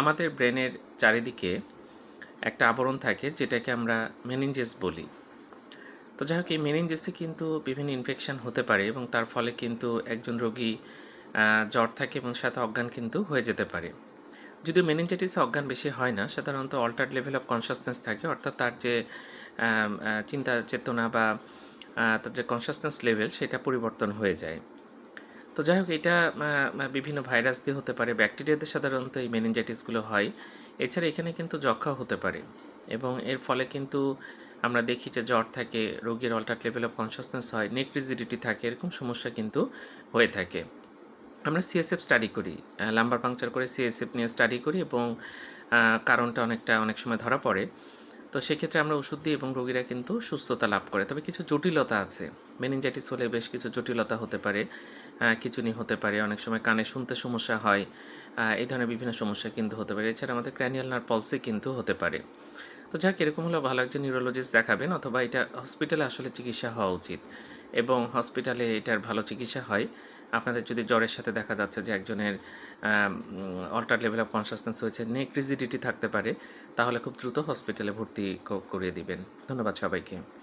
আমাদের ব্রেনের চারিদিকে একটা আবরণ থাকে যেটাকে আমরা মেনিনজেস বলি। তো যাই হোক, এই মেনিনজেসে কিন্তু বিভিন্ন ইনফেকশান হতে পারে এবং তার ফলে কিন্তু একজন রোগী জ্বর থাকে এবং সাথে অজ্ঞান কিন্তু হয়ে যেতে পারে। যদিও মেনিনজাইটিসে অজ্ঞান বেশি হয় না, সাধারণত অল্টার্ড লেভেল অফ কনসাসনেস থাকে, অর্থাৎ তার যে চিন্তা চেতনা বা তার যে কনসাসনেস লেভেল সেটা পরিবর্তন হয়ে যায়। তো যাই হোক, এটা বিভিন্ন ভাইরাস দিয়ে হতে পারে। ব্যাকটেরিয়াতে সাধারণত এই মেনিনজাইটিসগুলো হয়। এছাড়া এখানে কিন্তু যক্ষা হতে পারে। এবং এর ফলে কিন্তু আমরা দেখি যে জ্বর থাকে, রোগীর অল্টার লেভেল অফ কনসাসনেস হয় নেক রিজিডিটি থাকে, এরকম সমস্যা কিন্তু হয়ে থাকে। আমরা সিএসএফ স্টাডি করি লাম্বার পাংচার করে সিএসএফ নিয়ে স্টাডি করি এবং কারণটা অনেকটা, অনেক সময় ধরা পড়ে। তো সেক্ষেত্রে আমরা ওষুধ দিই এবং রোগীরা কিন্তু সুস্থতা লাভ করে। তবে কিছু জটিলতা আছে। মেনিনজাইটিস হলে বেশ কিছু জটিলতা হতে পারে কিছু খিঁচুনি হতে পারে, অনেক সময় কানে শুনতে সমস্যা হয় এই ধরনের বিভিন্ন সমস্যা কিন্তু হতে পারে। এছাড়া আমাদের ক্র্যানিয়াল নার পলসে কিন্তু হতে পারে। তো যাক, এরকম হলে ভালো একজন নিউরোলজিস্ট দেখাবেন, অথবা এটা হসপিটালে আসলে চিকিৎসা হওয়া উচিত। এবং হসপিটালে এটার ভালো চিকিৎসা হয়। আপনাদের যদি জ্বরের সাথে দেখা যাচ্ছে যে একজনের অল্টার লেভেল অফ কনসাসনেস হয়েছে নেক রিজিডিটি থাকতে পারে, তাহলে খুব দ্রুত হসপিটালে ভর্তি করিয়ে দিবেন। ধন্যবাদ সবাইকে।